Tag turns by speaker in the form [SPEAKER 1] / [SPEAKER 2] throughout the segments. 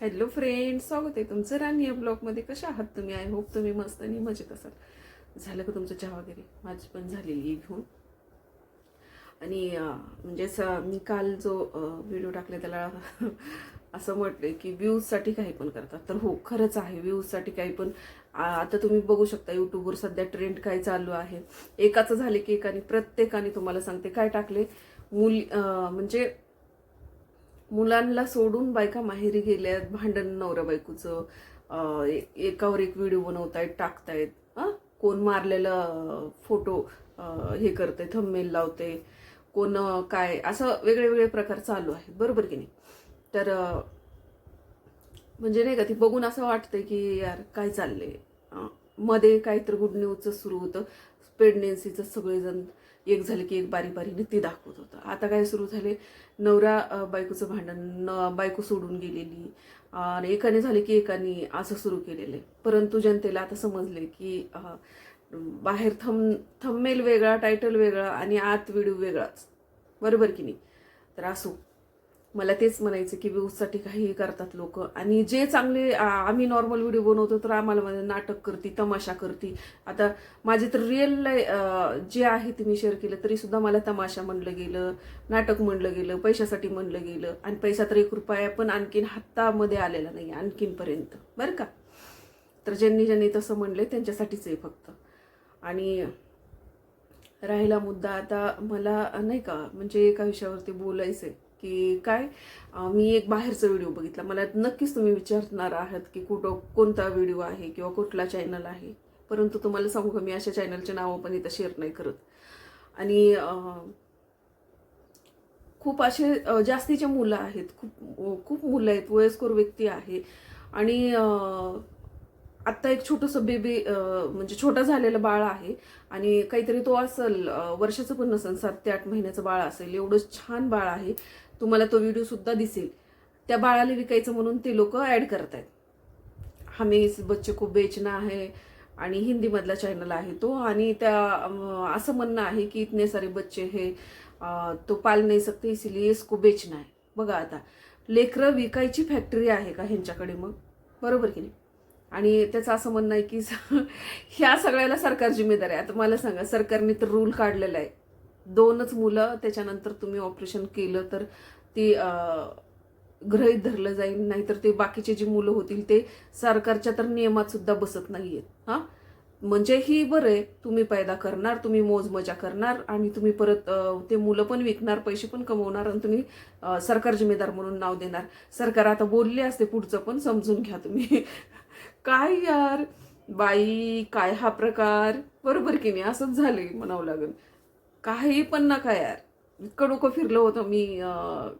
[SPEAKER 1] Hello friend स्वागत आहे तुमचं राणी या ब्लॉगमध्ये कशा आहात तुम्ही? आय होप तुम्ही मस्त आणि मजेत असाल. झालं का तुमचं चहा वगैरे? माझी पण झालेली आहे घेऊन. आणि म्हणजेच म्हणजे असं मी काल जो व्हिडिओ टाकला त्याला असं म्हटलं की व्ह्यूजसाठी काही पण करतात. तर हो खरंच आहे. व्ह्यूजसाठी काही पण आता तुम्ही बघू शकता यूट्यूबवर सध्या ट्रेंड काय चालू आहे. एकाचं झाले की एकाने प्रत्येकाने तुम्हाला सांगते. काय टाकले? मुली म्हणजे मुलांना सोडून बायका माहेरी गेल्यात भांडण नवरा बायकोचं एकावर एक व्हिडिओ बनवतायत टाकतायत हां कोण मारलेलं फोटो हे करते थंबमेल लावते कोण काय असं वेगळे वेगळे प्रकार चालू आहेत. बरोबर की नाही? तर म्हणजे नाही का ती बघून असं वाटतंय की यार काय चाललंय? मध्ये काहीतरी गुड न्यूजचं सुरू होतं. प्रेग्नेन्सीचं सगळेजण एक झालं की एक बारी बारीने ती दाखवत होतं. आता काय सुरू झाले? नवरा बायकोचं भांडण न- बायको सोडून गेलेली आणि एकाने झाले की एकाने असं सुरू केलेलं आहे. परंतु जनतेला आता समजले की बाहेर थम थंबमेल वेगळा टायटल वेगळा आणि आत व्हिडिओ वेगळाच. बरोबर की नाही? तर असो. मला तेच म्हणायचं की व्ह्यूजसाठी काहीही करतात लोक. आणि जे चांगले आम्ही नॉर्मल व्हिडिओ बनवतो तर आम्हाला म्हणजे नाटक करते तमाशा करती. आता माझे तर रिअल जे आहे ते मी शेअर केलं तरी सुद्धा मला तमाशा म्हणलं गेलं नाटक म्हणलं गेलं पैशासाठी म्हणलं गेलं. आणि पैसा तर एक रुपया पण आणखीन हातामध्ये आलेला नाही आणखीनपर्यंत बरं का? तर ज्यांनी ज्यांनी तसं म्हणले त्यांच्यासाठीच आहे फक्त. आणि राहिला मुद्दा आता मला नाही का म्हणजे एका विषयावरती बोलायचं आहे की काय मी एक बाहेरचा व्हिडिओ बघितला. मला नक्कीच तुम्ही विचारणार आहात की कुठं कोणता व्हिडिओ आहे किंवा कुठला चॅनल आहे. परंतु तुम्हाला सांगू का मी अशा चॅनलचे नावं पण इथं शेअर नाही करत. आणि खूप असे जास्तीचे मुलं आहेत. खूप खूप मुलं आहेत वयस्कर व्यक्ती आहे. आणि आत्ता एक छोटंसं बेबी म्हणजे छोटा झालेलं बाळ आहे. आणि काहीतरी तो असेल वर्षाचं पण नसेल सात ते आठ महिन्याचं बाळ असेल एवढं छान बाळ आहे. तुम्हाला तो व्हिडिओ सुद्धा दिसेल. त्या बाळाला विकायचं म्हणून ते लोक ॲड करत आहेत. हमें इस बच्चे को बेचना आहे आणि हिंदीमधला चॅनल आहे तो. आणि त्या असं म्हणणं आहे की इतने सारे बच्चे हे तो पाल नाही सकते इसीलिए इसको बेचना आहे. बघा आता लेकरं विकायची फॅक्टरी आहे का ह्यांच्याकडे मग? बरोबर की नाही? आणि त्याचं असं म्हणणं आहे की ह्या सगळ्याला सरकार जिम्मेदार आहे. आता मला सांगा सरकारने तर रूल काढलेला आहे. दोनच मुलं त्याच्यानंतर तुम्ही ऑपरेशन केलं तर ती गृहित गृहीत धरलं जाईल नाहीतर ते बाकीचे जी मुलं होतील ते सरकारच्या तर नियमात सुद्धा बसत आहेत हां? म्हणजे ही बरं आहे तुम्ही पैदा करणार तुम्ही मोजमजा करणार आणि तुम्ही परत ते मुलं पण विकणार पैसे पण कमवणार आणि तुम्ही सरकार जिम्मेदार म्हणून नाव देणार. सरकार आता बोलले असते पुढचं पण समजून घ्या तुम्ही. काय यार? बाई काय हा प्रकार? बरोबर की नाही? असंच झालंय म्हणावं लागेल. काही पण नका यार. इतकं डोकं फिरलं होतं मी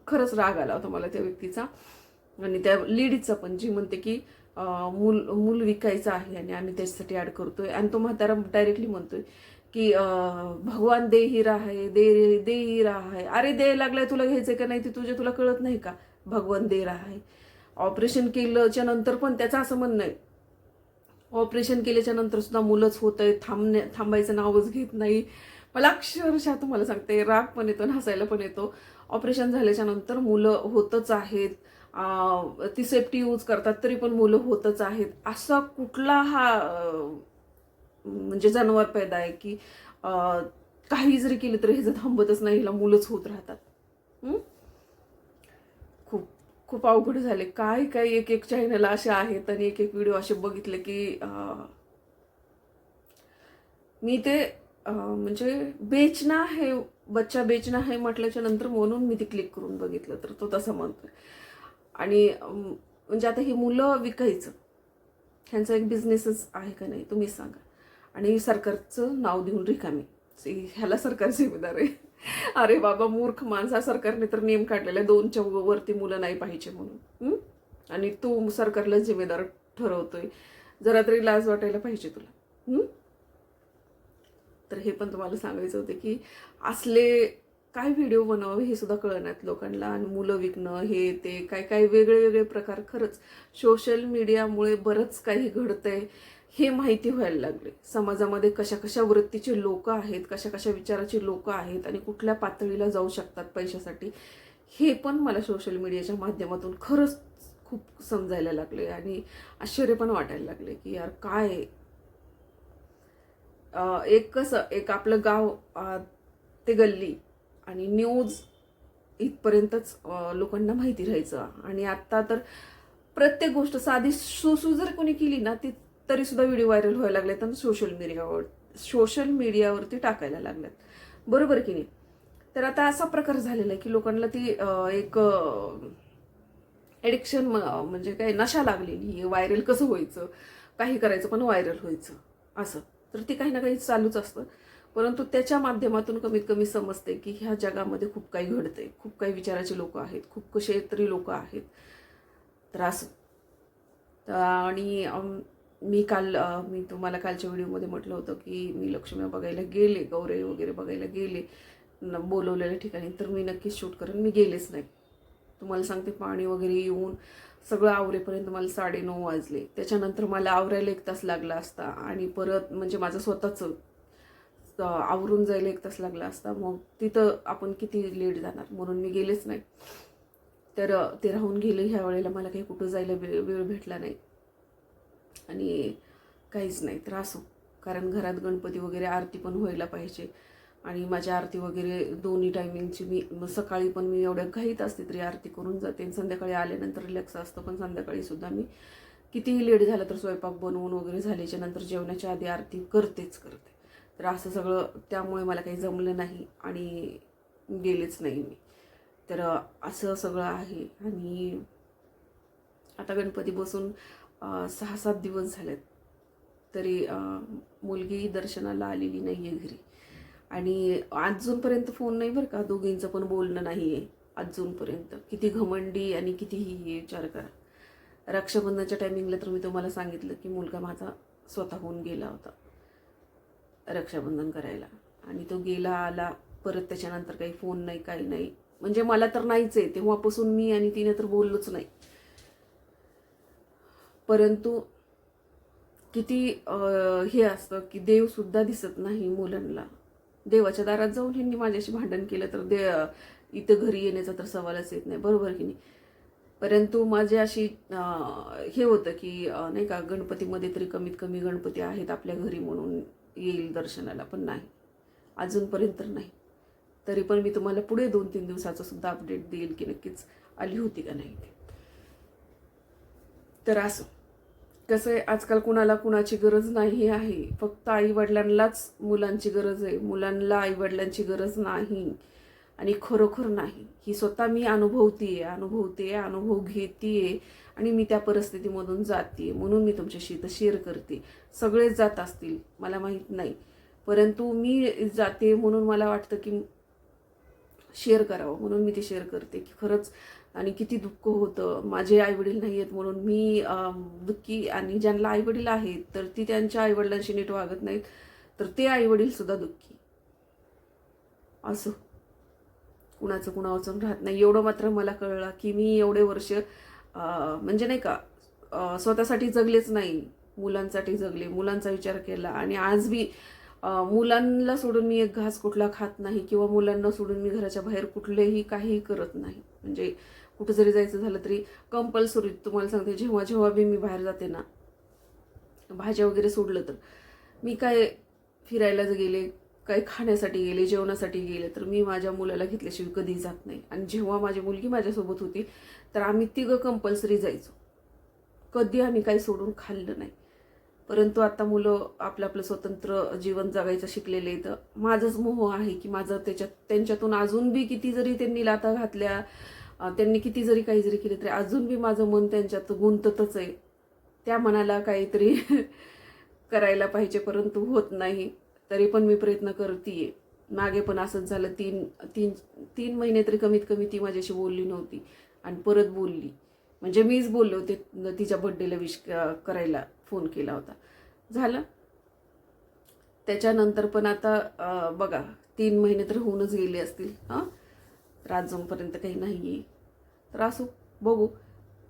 [SPEAKER 1] खरंच राग आला होता मला त्या व्यक्तीचा. आणि त्या लेडीजचा पण जी म्हणते की मूल मूल विकायचं आहे आणि आम्ही त्याच्यासाठी ॲड करतोय. आणि तो म्हातारा डायरेक्टली म्हणतोय की भगवान दे ही दे दे ही रहा अरे दे लागलाय तुला घ्यायचं का नाही? ते तुझे तुला कळत नाही का? भगवान दे आहे. ऑपरेशन केल्याच्यानंतर पण त्याचं असं म्हणणं आहे. ऑपरेशन केल्याच्यानंतर सुद्धा मुलंच होत आहे थांबण्या थांबायचं नावच घेत नाही. मला अक्षरशः तुम्हाला सांगते राग पण येतो आणि हसायला पण येतो. ऑपरेशन झाल्याच्यानंतर मुलं होतच आहेत. ती सेफ्टी यूज करतात तरी पण मुलं होतच आहेत. असा कुठला हा म्हणजे जनावर पैदा आहे की काही जरी केलं तरी हे जर थांबतच नाही हिला मुलंच होत राहतात. खूप अवघड झाले. काय काय एक एक चॅनल असे आहेत आणि एक एक व्हिडिओ असे बघितले की मी ते म्हणजे बेचना आहे बच्चा बेचना आहे म्हटल्याच्या नंतर म्हणून मी ते क्लिक करून बघितलं तर तो तसं म्हणतोय. आणि म्हणजे आता ही मुलं विकायचं. ह्यांचा एक बिझनेसच आहे का नाही तुम्ही सांगा. आणि सरकारचं नाव देऊन रिकामी. ह्याला सरकार जिम्मेदार आहे. अरे बाबा मूर्ख माणसा सरकारने तर नियम काढलेला आहे. दोनच्या वरती मुलं नाही पाहिजे म्हणून. आणि तू सरकारला जिम्मेदार ठरवतोय. जरा तरी लाज वाटायला पाहिजे तुला. तर हे पण तुम्हाला सांगायचं होते की असले काय व्हिडिओ बनवावे हे सुद्धा कळण्यात लोकांना. आणि मुलं विकणं हे ते काय काय वेगळे वेगळे प्रकार. खरंच सोशल मीडियामुळे बरंच काही घडतंय. हे माहिती व्हायला लागले. समाजामध्ये कशा कशा वृत्तीचे लोक आहेत कशा कशा विचाराचे लोक आहेत आणि कुठल्या पातळीला जाऊ शकतात पैशासाठी हे पण मला सोशल मीडियाच्या माध्यमातून खरंच खूप समजायला लागले आणि आश्चर्य पण वाटायला लागले की यार काय? एक कसं एक आपलं गाव ते गल्ली आणि न्यूज इथपर्यंतच लोकांना माहिती राहायचं. आणि आत्ता तर प्रत्येक गोष्ट साधी सुसू जर कोणी केली ना ती तरी सुद्धा व्हिडिओ व्हायरल व्हायला लागल्यात आणि सोशल मीडियावर सोशल मीडियावरती टाकायला लागल्यात बरोबर की नाही? तर आता असा प्रकार झालेला आहे की लोकांना ती एक एडिक्शन म्हणजे काय नशा लागलेली आहे व्हायरल कसं व्हायचं? काही करायचं पण व्हायरल व्हायचं. असं. तर ते काही ना काही चालूच असतं. परंतु त्याच्या माध्यमातून कमीत कमी समजते की ह्या जगामध्ये खूप काही घडतंय. खूप काही विचाराचे लोक आहेत. खूप कसे तरी लोक आहेत. तर असं. आणि मी काल मी तुम्हाला कालच्या व्हिडिओमध्ये म्हटलं होतं की मी लक्ष्मी बघायला गेले गौरे वगैरे बघायला गेले न बोलवलेल्या ठिकाणी तर मी नक्कीच शूट करेन. मी गेलेच नाही. तुम्हाला सांगते पाणी वगैरे येऊन सगळं आवरेपर्यंत मला साडेनऊ वाजले. त्याच्यानंतर मला आवरायला एक तास लागला असता आणि परत म्हणजे माझं स्वतःचं आवरून जायला एक तास लागला असता. मग तिथं आपण किती लेट जाणार? म्हणून मी गेलेच नाही. तर ते राहून गेले. ह्या वेळेला मला काही कुठं जायला वेळ वेळ भेटला नाही. आणि काहीच नाही तर असो कारण घरात गणपती वगैरे आरती पण व्हायला पाहिजे. आणि माझी आरती वगैरे दोन्ही टायमिंगची मी सकाळी पण मी एवढ्या घाईत असते तरी आरती करून जाते. आणि संध्याकाळी आल्यानंतर रिलॅक्स असतं. पण संध्याकाळीसुद्धा मी कितीही लेट झालं तर स्वयंपाक बनवून वगैरे झाल्याच्यानंतर जेवणाच्या आधी आरती करतेच करते. तर असं सगळं त्यामुळे मला काही जमलं नाही आणि गेलेच नाही मी. तर असं सगळं आहे. आणि आता गणपती बसून सहा सात दिवस झालेत. तरी मुलगी दर्शनाला आलेली नाही आहे घरी. आणि अजूनपर्यंत फोन नाही बरं का दोघींचं पण बोलणं नाही आहे अजूनपर्यंत. किती घमंडी आणि कितीही हे विचार करा. रक्षाबंधनच्या टायमिंगला तर मी तुम्हाला सांगितलं की मुलगा माझा स्वतःहून गेला होता रक्षाबंधन करायला. आणि तो गेला आला परत त्याच्यानंतर काही फोन नाही काही नाही. म्हणजे मला तर नाहीच आहे. तेव्हापासून मी आणि तिने तर बोललोच नाही. परंतु किती हे असतं की देवसुद्धा दिसत नाही मुलांना. देवाच्या दारात जाऊन ह्यांनी माझ्याशी भांडण केलं तर दे इथं घरी येण्याचा तर सवालच येत नाही. बरोबर की नाही? परंतु माझे अशी हे होतं की नाही का गणपतीमध्ये तरी कमीत कमी गणपती आहेत आपल्या घरी म्हणून येईल दर्शनाला पण नाही. अजूनपर्यंत तर नाही. तरी पण मी तुम्हाला पुढे दोन तीन दिवसाचं सुद्धा अपडेट देईल की नक्कीच आली होती का नाही ते. तर असं. कसं आहे आजकाल कुणाला कुणाची गरज नाही आहे. फक्त आई वडिलांनाच मुलांची गरज आहे. मुलांना आई वडिलांची गरज नाही आणि खरोखर नाही. ही स्वतः मी अनुभवतीये अनुभवते अनुभव घेतीये आणि मी त्या परिस्थितीमधून जाते म्हणून मी तुमच्याशी इथं शेअर करते. सगळेच जात असतील मला माहीत नाही. परंतु मी जाते म्हणून मला वाटतं की शेअर करावं म्हणून मी ते शेअर करते. की खरंच आणि किती दुःख होतं माझे आईवडील नाही आहेत म्हणून मी दुःखी आणि ज्यांना आईवडील आहेत तर ती त्यांच्या आईवडिलांशी नीट वागत नाहीत तर ते आईवडीलसुद्धा दुःखी. असं. कुणाचं कुणाचं राहत नाही. एवढं मात्र मला कळलं की मी एवढे वर्ष म्हणजे नाही का स्वतःसाठी जगलेच नाही. मुलांसाठी जगले मुलांचा विचार केला आणि आज मी मुलांना सोडून मी एक घास कुठला खात नाही किंवा मुलांना सोडून मी घराच्या बाहेर कुठलेही काहीही करत नाही. म्हणजे कुठं जरी जायचं झालं तरी कंपल्सरी तुम्हाला सांगते जेव्हा जेव्हा बी मी बाहेर जाते ना भाज्या वगैरे सोडलं तर मी काय फिरायला जर गेले काय खाण्यासाठी गेले जेवणासाठी गेले तर मी माझ्या मुलाला घेतल्याशिवाय कधी जात नाही. आणि जेव्हा माझी मुलगी माझ्यासोबत होती तर आम्ही तिघं कंपल्सरी जायचो. कधी आम्ही काही सोडून खाल्लं नाही. परंतु आता मुलं आपलं आपलं स्वतंत्र जीवन जगायचं शिकलेले तर माझंच मोह आहे की माझं त्याच्यात त्यांच्यातून अजून बी किती जरी त्यांनी लाता घातल्या त्यांनी किती जरी काही जरी केले तरी अजून बी माझं मन त्यांच्यात गुंततच आहे. त्या मनाला काहीतरी करायला पाहिजे परंतु होत नाही. तरी पण मी प्रयत्न करते मागे पण असंच झालं. तीन तीन तीन महिने तरी कमीत कमी ती माझ्याशी बोलली नव्हती आणि परत बोलली. म्हणजे मीच बोलले होते तिच्या बड्डेला विश करायला फोन केला होता. झालं. त्याच्यानंतर पण आता बघा तीन महिने तर होऊनच गेले असतील. हां? तर अजूनपर्यंत काही नाही आहे तर असो बघू.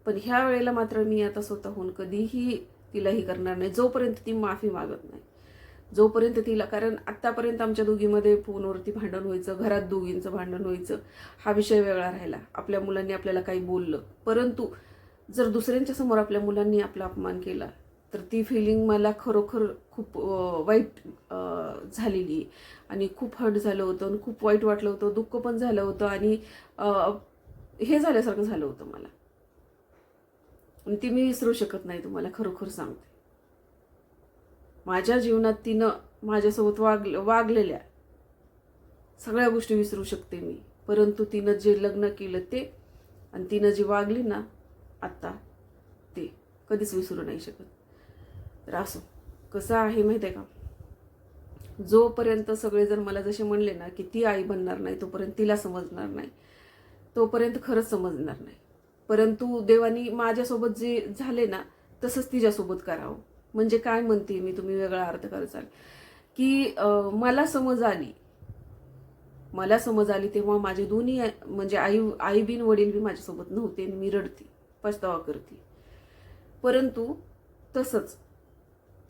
[SPEAKER 1] पण ह्या वेळेला मात्र मी आता स्वतःहून कधीही तिलाही करणार नाही जोपर्यंत ती माफी मागत नाही. जोपर्यंत तिला कारण आत्तापर्यंत आमच्या दोघीमध्ये फोनवरती भांडण व्हायचं घरात दोघींचं भांडण व्हायचं हा विषय वेगळा राहिला. आपल्या मुलांनी आपल्याला काही बोललं. परंतु जर दुसऱ्यांच्या समोर आपल्या मुलांनी आपला अपमान केला तर ती फिलिंग मला खरोखर खूप वाईट झालेली. आणि खूप हर्ट झालं होतं आणि खूप वाईट वाटलं होतं दुःख पण झालं होतं आणि हे झाल्यासारखं झालं होतं मला. आणि ती मी विसरू शकत नाही तुम्हाला खरोखर सांगते. माझ्या जीवनात तिनं माझ्यासोबत वाग वागलेल्या सगळ्या गोष्टी विसरू शकते मी. परंतु तिनं जे लग्न केलं ते आणि तिनं जी वागली ना आत्ता ते कधीच विसरू नाही शकत. तर असो. कसं आहे माहिती आहे का? जोपर्यंत सगळेजण मला जसे म्हणले ना की ती आई बनणार नाही तोपर्यंत तिला समजणार नाही. तोपर्यंत खरंच समजणार नाही. परंतु देवानी माझ्यासोबत जे झाले ना तसंच तिच्यासोबत करावं. म्हणजे काय म्हणते मी तुम्ही वेगळा अर्थ करचाल की मला समज आली. मला समज आली तेव्हा माझे दोन्ही म्हणजे आई आई बिन वडील बी माझ्यासोबत नव्हते आणि मी रडते पछतावा करते. परंतु तसंच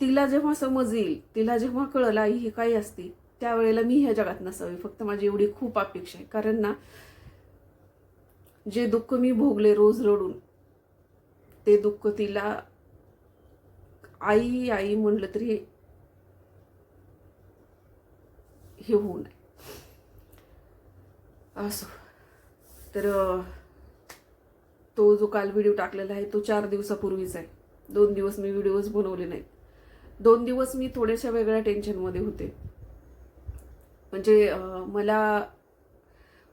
[SPEAKER 1] तिला जेव्हा समज येईल तिला जेव्हा कळलं आई ही काही असते त्यावेळेला मी ह्या जगात नसावी फक्त माझी एवढी खूप अपेक्षा आहे. कारण ना जे दुःख मी भोगले रोज रडून ते दुःख तिला आई आई म्हणलं तरी हे होऊ नये. असो. तर तो जो काल व्हिडिओ टाकलेला आहे तो चार दिवसापूर्वीच आहे. दोन दिवस मी व्हिडिओज बनवले नाही दोन दिवस मी थोड्याशा वेगळ्या टेन्शनमध्ये होते. म्हणजे मला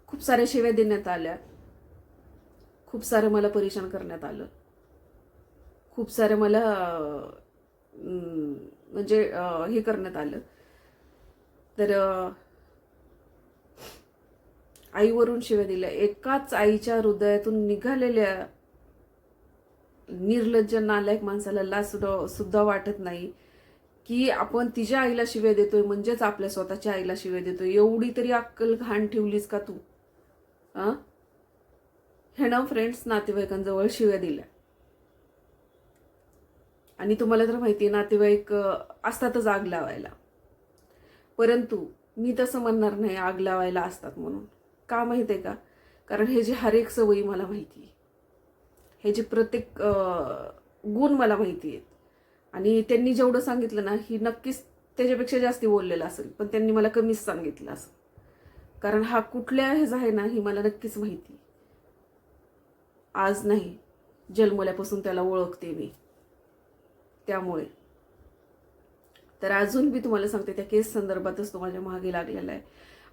[SPEAKER 1] खूप साऱ्या शिव्या देण्यात आल्या. खूप सारं मला परेशान करण्यात आलं. खूप सारं मला म्हणजे हे करण्यात आलं. तर आईवरून शिव्या दिल्या. एकाच आईच्या हृदयातून निघालेल्या निर्लज्ज नालायक माणसाला लाज सुद्धा सुद्धा वाटत नाही. की आपण तिच्या आईला शिव्या देतोय म्हणजेच आपल्या स्वतःच्या आईला शिव्या देतोय. एवढी तरी अक्कल घाण ठेवलीस का तू? आ? ह्यानं फ्रेंड्स नातेवाईकांजवळ शिव्या दिल्या. आणि तुम्हाला तर माहिती आहे नातेवाईक असतातच आग लावायला. परंतु मी तसं म्हणणार नाही आग लावायला असतात म्हणून. का माहिती आहे का? कारण हे जे हर एक सवयी मला माहिती आहे हे जे प्रत्येक गुण मला माहिती आहेत आणि त्यांनी जेवढं सांगितलं ना ही नक्कीच त्याच्यापेक्षा जास्ती बोललेलं असेल पण त्यांनी मला कमीच सांगितलं असं. कारण हा कुठल्या ह्याचा आहे ना ही मला नक्कीच माहिती. आज नाही जन्मल्यापासून त्याला ओळखते मी. त्यामुळे. तर अजून मी तुम्हाला सांगते त्या केस संदर्भातच तो माझ्या मागे लागलेला आहे.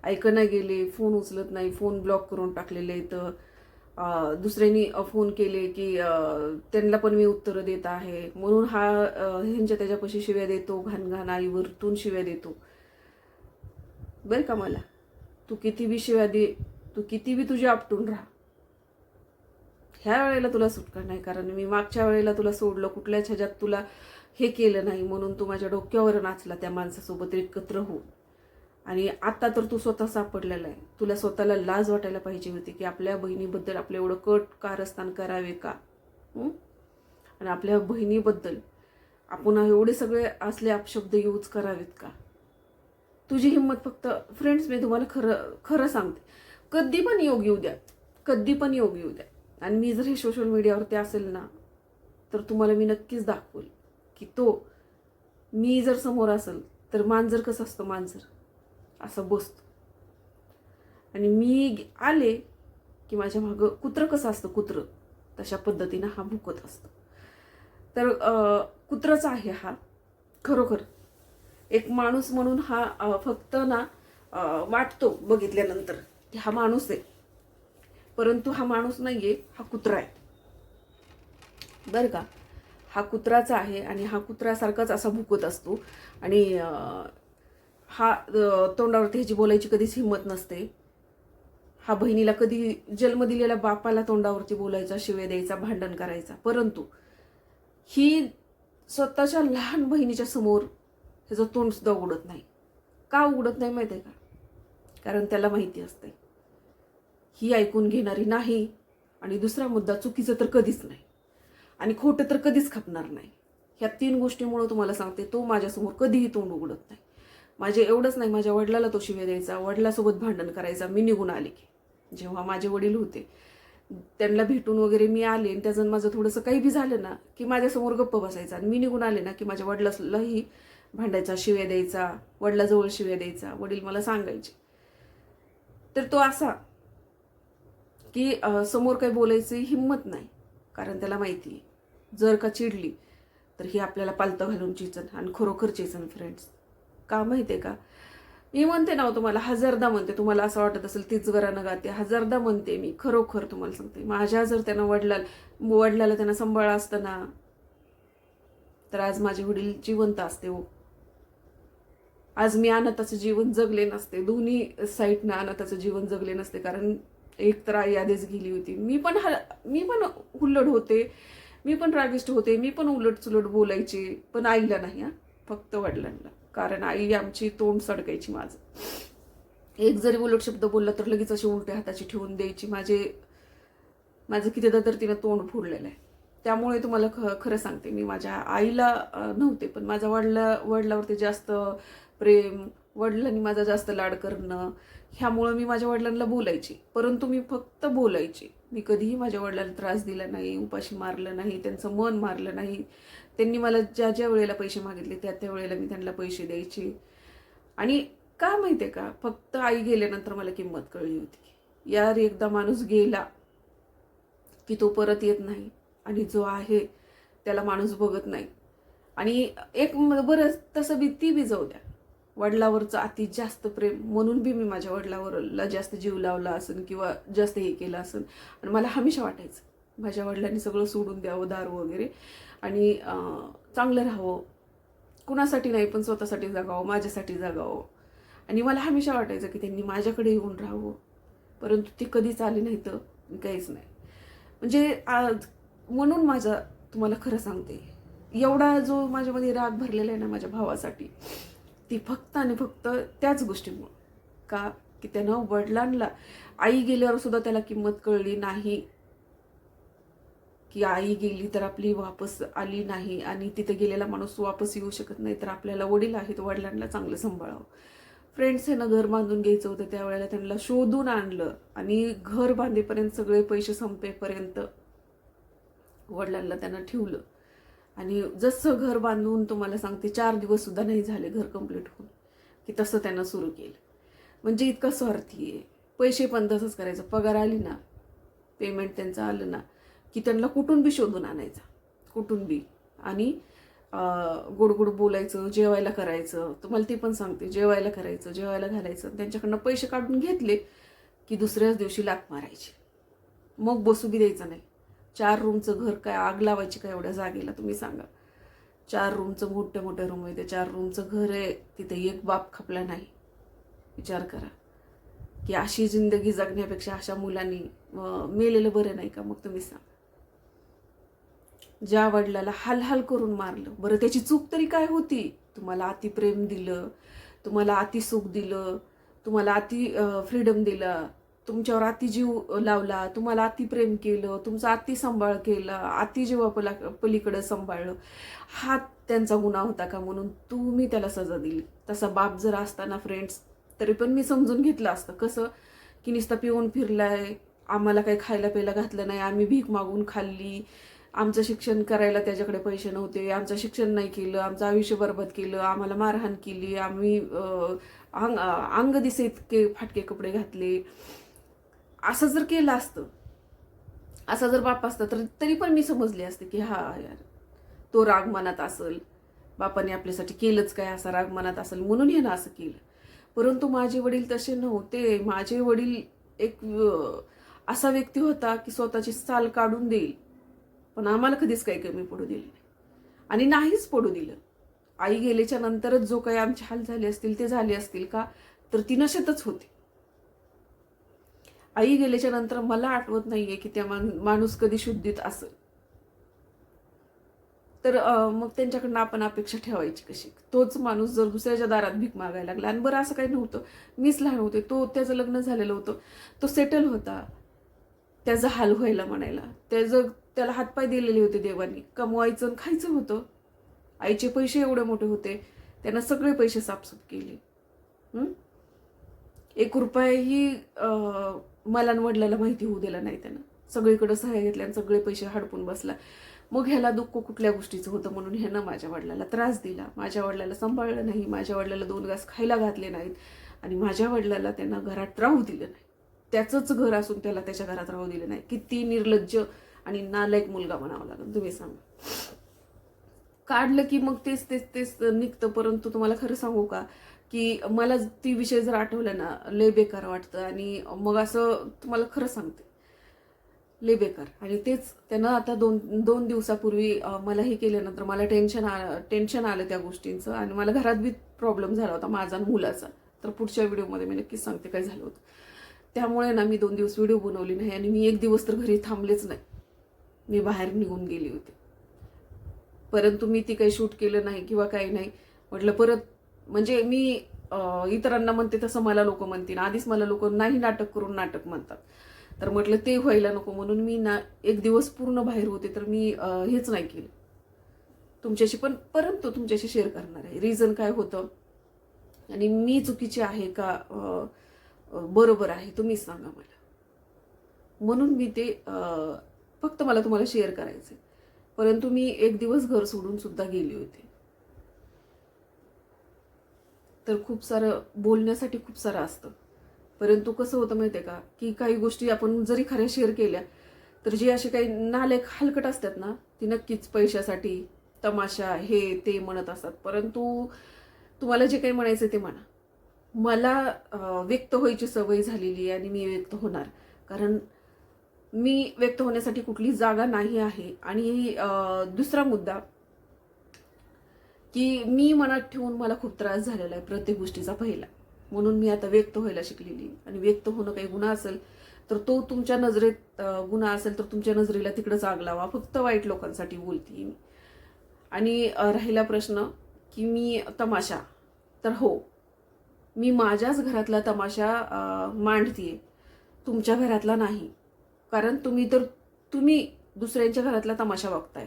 [SPEAKER 1] ऐकणं गेले फोन उचलत नाही फोन ब्लॉक करून टाकलेले तर दुसऱ्यांनी फोन केले की त्यांना पण मी उत्तरं देत आहे. म्हणून हा ह्यांच्या त्याच्यापाशी शिव्या देतो घाणघाण आईवरतून शिव्या देतो. बरं का मला? तू किती बी शिव्या दे तू किती बी तुझी आपटून राहा. ह्या वेळेला तुला सुटका नाही कारण मी मागच्या वेळेला तुला सोडलं कुठल्याच ह्याच्यात तुला हे केलं नाही म्हणून तू माझ्या डोक्यावर नाचला त्या माणसासोबत एकत्र होऊन. आणि आत्ता तर तू स्वतः सापडलेला आहे. तुला स्वतःला लाज वाटायला पाहिजे होती की आपल्या बहिणीबद्दल आपलं एवढं कट कारस्थान करावे का? आणि आपल्या बहिणीबद्दल आपण एवढे सगळे असले अपशब्द यूज करावेत का? तुझी हिंमत फक्त फ्रेंड्स मी तुम्हाला खरं खरं सांगते. कधी पण योग येऊ द्या. कधी पण योग येऊ द्या. आणि मी जर हे सोशल मीडियावरती असेल ना तर तुम्हाला मी नक्कीच दाखवेल की तो मी जर समोर असेल तर मांजर कसं असतं मांजर? असं बसतो. आणि मी आले की माझ्या मागं कुत्रं कसं असतं? कुत्रं. तशा पद्धतीनं हा भुकत असतो. तर अं, आहे हा. खरोखर. एक माणूस म्हणून हा फक्त ना वाटतो बघितल्यानंतर की हा माणूस आहे. परंतु हा माणूस नाहीये हा कुत्रा आहे. बरं का? हा कुत्राचा आहे आणि हा कुत्र्यासारखाच असा भुकत असतो. आणि हा तोंडावरती ह्याची बोलायची कधीच हिंमत नसते. हा बहिणीला कधी जन्म दिलेल्या बापाला तोंडावरती बोलायचा शिवे द्यायचा भांडण करायचा. परंतु ही स्वतःच्या लहान बहिणीच्या समोर ह्याचं तोंडसुद्धा उघडत नाही. का उघडत नाही माहिती आहे का? कारण त्याला माहिती असते. ही ऐकून घेणारी नाही आणि दुसरा मुद्दा चुकीचं तर कधीच नाही. आणि खोटं तर कधीच खपणार नाही. ह्या तीन गोष्टीमुळं तुम्हाला सांगते तो माझ्यासमोर कधीही तोंड उघडत नाही. माझे एवढंच नाही माझ्या वडिलाला तो शिव्या द्यायचा वडिलासोबत भांडण करायचा मी निघून आले. की जेव्हा माझे वडील होते त्यांना भेटून वगैरे मी आले आणि त्याचं माझं थोडंसं काही बी झालं ना की माझ्यासमोर गप्प बसायचा आणि मी निघून आले ना की माझ्या वडिलालाही भांडायचा शिव्या द्यायचा वडिलाजवळ शिव्या द्यायचा वडील मला सांगायचे. तर तो असा की समोर काही बोलायची हिंमत नाही कारण त्याला माहिती आहे जर का चिडली तर ही आपल्याला पालतं घालून चिचन आणि खरोखर चिचन फ्रेंड्स का माहिती आहे का? मी म्हणते ना हो तुम्हाला हजारदा म्हणते तुम्हाला असं वाटत असेल तीच घरानं गाते. हजारदा म्हणते मी खरोखर तुम्हाला सांगते. माझ्या जर त्यांना वडला वडिलाला त्यांना सांभाळ असताना तर आज माझे वडील जिवंत असते हो. आज मी अनाथाचं जीवन जगले नसते दोन्ही साईडनं अनाथाचं जीवन जगले नसते कारण एक तर आई आधीच गेली होती. मी पण हल मी पण हुल्लड होते मी पण रागिष्ट होते मी पण उलट चुलट बोलायचे पण आईला नाही हा फक्त वडिलांना. कारण आई आमची तोंड सडकायची माझं. एक जरी उलट शब्द बोलला तर लगेच अशी उलट्या हाताची ठेवून द्यायची. माझे माझं कितीदा तर तिनं तोंड फोडलेलं आहे. त्यामुळे तुम्हाला ख खरं सांगते मी माझ्या आईला नव्हते पण माझ्या वडिला वडिलावरती जास्त प्रेम वडिलांनी माझा जास्त लाड करणं ह्यामुळं मी माझ्या वडिलांना बोलायची. परंतु मी फक्त बोलायची. मी कधीही माझ्या वडिलांना त्रास दिला नाही उपाशी मारलं नाही त्यांचं मन मारलं नाही. त्यांनी मला ज्या ज्या वेळेला पैसे मागितले त्या त्या वेळेला मी त्यांना पैसे द्यायचे. आणि का माहिती आहे का फक्त आई गेल्यानंतर मला किंमत कळली होती. यार एकदा माणूस गेला की तो परत येत नाही आणि जो आहे त्याला माणूस बघत नाही. आणि एक बरं तसं बी ती बी जाऊ द्या. वडिलावरचं अति जास्त प्रेम म्हणून बी मी माझ्या वडिलावरला जास्त जीव लावला असेल किंवा जास्त हे केलं असेल आणि मला हमेशा वाटायचं माझ्या वडिलांनी सगळं सोडून द्यावं दारू वगैरे. आणि चांगलं राहावं. कुणासाठी नाही पण स्वतःसाठी जगावं माझ्यासाठी जगावं. आणि मला हमेशा वाटायचं की त्यांनी माझ्याकडे येऊन राहावं. परंतु ते कधीच आले नाही तर काहीच नाही. म्हणजे आज म्हणून माझा तुम्हाला खरं सांगते. एवढा जो माझ्यामध्ये राग भरलेला आहे ना माझ्या भावासाठी ती फक्त आणि फक्त त्याच गोष्टीमुळं. का की त्यानं वडिलांना आई गेल्यावर सुद्धा त्याला किंमत कळली नाही. की आई गेली तर आपली वापस आली नाही आणि तिथे गेलेला माणूस वापस येऊ शकत नाही तर आपल्याला वडील आहेत वडिलांना चांगलं सांभाळावं. फ्रेंड्स आहे घर बांधून घ्यायचं होतं त्यावेळेला त्यांना शोधून आणलं आणि घर बांधेपर्यंत सगळे पैसे संपेपर्यंत वडिलांना त्यांना ठेवलं. आणि जसं घर बांधून तुम्हाला सांगते चार दिवस सुद्धा नाही झाले घर कंप्लीट होऊन की तसं त्यांना सुरू केलं. म्हणजे इतकं स्वार्थी आहे. पैसे पण तसंच करायचं. पगार आली ना पेमेंट त्यांचं आलं ना की त्यांना कुठून बी शोधून आणायचा. कुठून बी. आणि अं, गोड गोड बोलायचं जेवायला करायचं. तुम्हाला ते पण सांगते जेवायला करायचं जेवायला घालायचं. त्यांच्याकडनं पैसे काढून घेतले की दुसऱ्याच दिवशी लाक मारायची. मग बसू बी द्यायचं नाही. चार रूमचं घर काय आग लावायची काय एवढ्या जागेला तुम्ही सांगा. चार रूमचं मोठे मोठे रूम आहे ते चार रूमचं घर आहे तिथे एक बाप खपला नाही. विचार करा. की अशी जिंदगी जगण्यापेक्षा अशा मुलांनी मेलेलं बरं नाही का? मग तुम्ही सांगा. ज्या वडिलाला हालहाल करून मारलं बरं त्याची चूक तरी काय होती? तुम्हाला अति प्रेम दिलं तुम्हाला अति सुख दिलं तुम्हाला अति फ्रीडम दिलं तुमच्यावर अति जीव लावला तुम्हाला अति प्रेम केलं तुमचा अति सांभाळ केला अति जीवा पला पलीकडं सांभाळलं हा त्यांचा गुन्हा होता का म्हणून तुम्ही त्याला सजा दिली. तसा बाप जर असताना फ्रेंड्स तरी पण मी समजून घेतलं असतं. कसं? की नुसता पिऊन फिरलाय आम्हाला काही खायला प्यायला घातलं नाही आम्ही भीक मागून खाल्ली आमचं शिक्षण करायला त्याच्याकडे पैसे नव्हते आमचं शिक्षण नाही केलं आमचं आयुष्य बरबाद केलं आम्हाला मारहाण केली आम्ही अंग अंग दिसे इतके फाटके कपडे घातले असं जर केलं असतं असा जर बाप असता तर तरी पण मी समजले असते की हा यार तो राग मनात असेल. बापाने आपल्यासाठी केलंच काय असा राग मनात असेल म्हणून हे ना असं केलं. परंतु माझे वडील तसे नव्हते. माझे वडील एक असा व्यक्ती होता की स्वतःची चाल काढून देईल पण आम्हाला कधीच काही कमी पडू दिलं नाही. आणि नाहीच पडू दिलं. आई गेल्याच्या नंतरच जो काही आमचे हाल झाले असतील ते झाले असतील का तर ती नशेतच होती. आई गेल्याच्यानंतर मला आठवत नाहीये की त्या माणूस कधी शुद्धीत असेल. तर मग त्यांच्याकडनं आपण अपेक्षा ठेवायची कशी? तोच माणूस जर दुसऱ्याच्या दारात भीक मागायला लागला आणि बरं असं काही नव्हतं. मीच लहान होते तो त्याचं लग्न झालेलं होतं. तो सेटल होता. त्याचा हाल व्हायला म्हणायला. त्याचं त्याला हातपाय दिलेले होते देवांनी. कमवायचं आणि खायचं होतं. आईचे पैसे एवढे मोठे होते. त्यानं सगळे पैसे साफसूफ केले. एक रुपयाही मला वडिलाला माहिती होऊ दिला नाही त्यानं. सगळीकडं सहाय्य घेतल्या आणि सगळे पैसे हडपून बसला. मग ह्याला दुःख कुठल्या गोष्टीचं होतं म्हणून ह्यानं माझ्या वडिलाला त्रास दिला. माझ्या वडिलाला सांभाळलं नाही. माझ्या वडिलाला दोन घास खायला घातले नाहीत. आणि माझ्या वडिलाला त्यांना घरात राहू दिलं नाही. त्याचंच घर असून त्याला त्याच्या घरात राहू दिलं नाही. किती निर्लज्ज आणि नालायक मुलगा म्हणावा लागेल. तुम्ही सांगा. काढलं की मग तेच तेच तेच निघतं. परंतु तुम्हाला खरं सांगू का? की मला ती विषय जर आठवला ना लय बेकार वाटतं आणि मग असं तुम्हाला खरं सांगते. लय बेकार. आणि तेच त्यानं आता दोन दोन दिवसापूर्वी मला हे केल्यानंतर मला टेन्शन आ टेन्शन आलं त्या गोष्टींचं आणि मला घरात बी प्रॉब्लेम झाला होता माझा मुलाचा. तर पुढच्या व्हिडिओमध्ये मी नक्कीच सांगते काय झालं होतं. त्यामुळे ना मी दोन दिवस व्हिडिओ बनवली नाही आणि मी एक दिवस तर घरी थांबलेच नाही. मी बाहेर निघून गेली होती. परंतु मी ती काही शूट केलं नाही किंवा काही नाही. म्हटलं परत म्हणजे मी इतरांना म्हणते तसं मला लोक म्हणतील. आधीच मला लोक नाही नाटक करून नाटक म्हणतात. तर म्हटलं ते व्हायला नको म्हणून मी ना एक दिवस पूर्ण बाहेर होते तर मी हेच नाही केलं. तुमच्याशी पण परंतु तुमच्याशी शेअर करणार आहे. रिझन काय होतं? आणि मी चुकीची आहे का? बरोबर आहे. तुम्ही सांगा मला. म्हणून मी ते फक्त मला तुम्हाला शेअर करायचं परंतु मी एक दिवस घर सोडून सुद्धा गेली होती. तर खूप सारं बोलण्यासाठी खूप सारं असतं. परंतु कसं होतं माहिती आहे का? की काही गोष्टी आपण जरी खऱ्या शेअर केल्या तर जे असे काही नालेख हलकट असतात ना ती नक्कीच पैशासाठी तमाशा हे ते म्हणत असतात. परंतु तुम्हाला जे काही म्हणायचं ते म्हणा. मला व्यक्त व्हायची सवय झालेली आहे आणि मी व्यक्त होणार. कारण मी व्यक्त होण्यासाठी कुठली जागा नाही आहे. आणि दुसरा मुद्दा की मी मनात ठेवून मला खूप त्रास झालेला आहे प्रत्येक गोष्टीचा पहिला. म्हणून मी आता व्यक्त व्हायला शिकलेली. आणि व्यक्त होणं काही गुन्हा असेल तर तो तुमच्या नजरेत गुन्हा असेल तर तुमच्या नजरेला तिकडंच आग लावा फक्त वाईट लोकांसाठी बोलते मी. आणि राहिला प्रश्न की मी तमाशा. तर हो मी माझ्याच घरातला तमाशा मांडते मांडतीये. तुमच्या घरातला नाही. कारण तुम्ही तर तुम्ही दुसऱ्यांच्या घरातला तमाशा बघताय.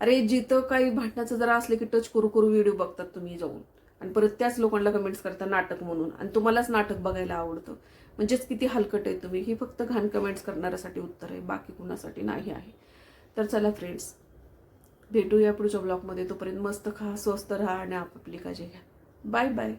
[SPEAKER 1] अरे जिथं काही भांडणाचं जरा असलं की टच करू करू व्हिडिओ बघतात तुम्ही जाऊन. आणि परत त्याच लोकांना कमेंट्स करता नाटक म्हणून. आणि तुम्हालाच नाटक बघायला आवडतं. म्हणजेच किती हलकट आहे तुम्ही. ही फक्त घाण कमेंट्स करणाऱ्यासाठी उत्तर आहे. बाकी कुणासाठी नाही आहे. तर चला फ्रेंड्स भेटूया पुढच्या ब्लॉगमध्ये तोपर्यंत मस्त खा स्वस्त राहा आणि आपापली काळजी घ्या. Bye bye